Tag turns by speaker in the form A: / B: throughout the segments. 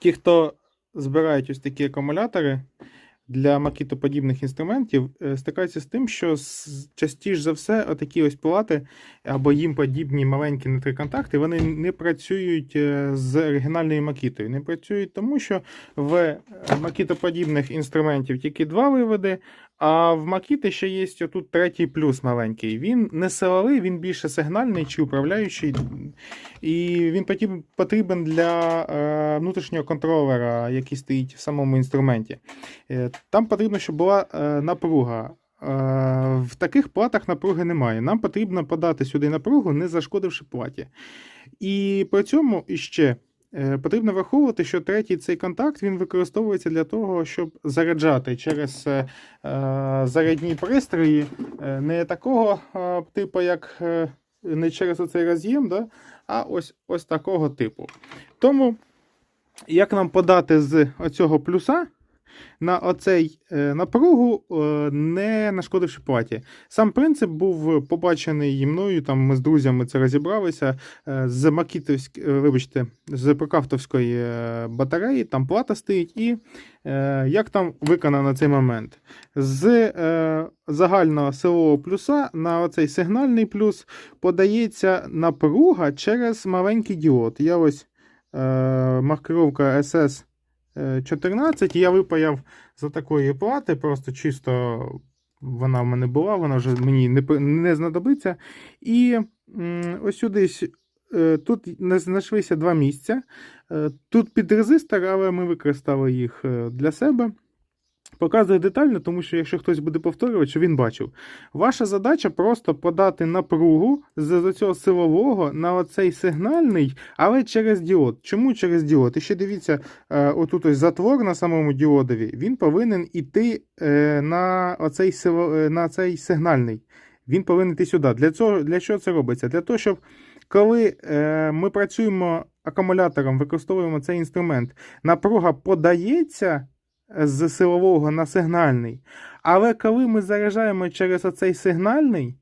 A: ті, хто збирають ось такі акумулятори для макітоподібних інструментів, е, стикаються з тим, що частіше за все отакі ось плати або їм подібні маленькі нетриконтакти, вони не працюють е, з оригінальною макітою. Не працюють тому, що в е, макітоподібних інструментів тільки два виводи, а в макіти ще є отут третій плюс маленький. Він не силовий, він більше сигнальний чи управляючий. І він потрібен для е, внутрішнього контролера, який стоїть в самому інструменті. Е, там потрібно, щоб була е, напруга. В таких платах напруги немає. Нам потрібно подати сюди напругу, не зашкодивши платі. І при цьому іще потрібно враховувати, що третій цей контакт він використовується для того, щоб заряджати через е, е, зарядні пристрої, е, не такого е, типу, як е, не через оцей роз'єм, да, а ось, ось такого типу. Тому, як нам подати з оцього плюса на оцей е, напругу, е, не нашкодивши платі. Сам принцип був побачений мною, там ми з друзями це розібралися е, з Макітовськ, вибачте, з Прокавтовської е, батареї, там плата стоїть, і як там виконано цей момент. З загального силового плюса на оцей сигнальний плюс подається напруга через маленький діод. Я ось маркировка SS 14, я випаяв за такої плати, просто чисто вона в мене була, вона вже мені не, не знадобиться. І ось сюди е, тут знайшлися два місця. Е, Тут під резистор, але ми використали їх е, для себе. Показую детально, тому що якщо хтось буде повторювати, що він бачив. Ваша задача просто подати напругу з цього силового на оцей сигнальний, але через діод. Чому через діод? І ще дивіться, е, отут ось затвор на самому діодові, він повинен іти е, на оцей, е, на цей сигнальний. Він повинен йти сюди. Для, цього, для чого це робиться? Для того, щоб коли ми працюємо акумулятором, використовуємо цей інструмент, напруга подається з силового на сигнальний. Але коли ми заряджаємо через оцей сигнальний,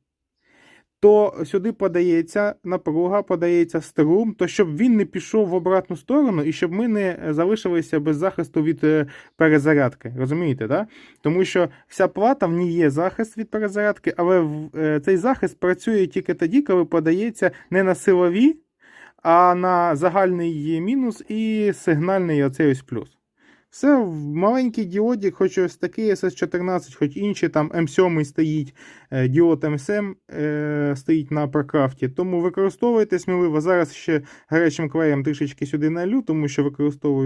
A: то сюди подається напруга, подається струм, то щоб він не пішов в обратну сторону і щоб ми не залишилися без захисту від е, перезарядки. Розумієте, да? Тому що вся плата в ній є захист від перезарядки, але е, цей захист працює тільки тоді, коли подається не на силові, а на загальний мінус і сигнальний оцей ось плюс. Все в маленький діоді, хоч ось такий SS14, хоч інші, там М7 стоїть, е, діод М7 е, стоїть на прокрафті. Тому використовуйте сміливо. Зараз ще гарячим клеєм трішечки сюди налю, тому що використовую.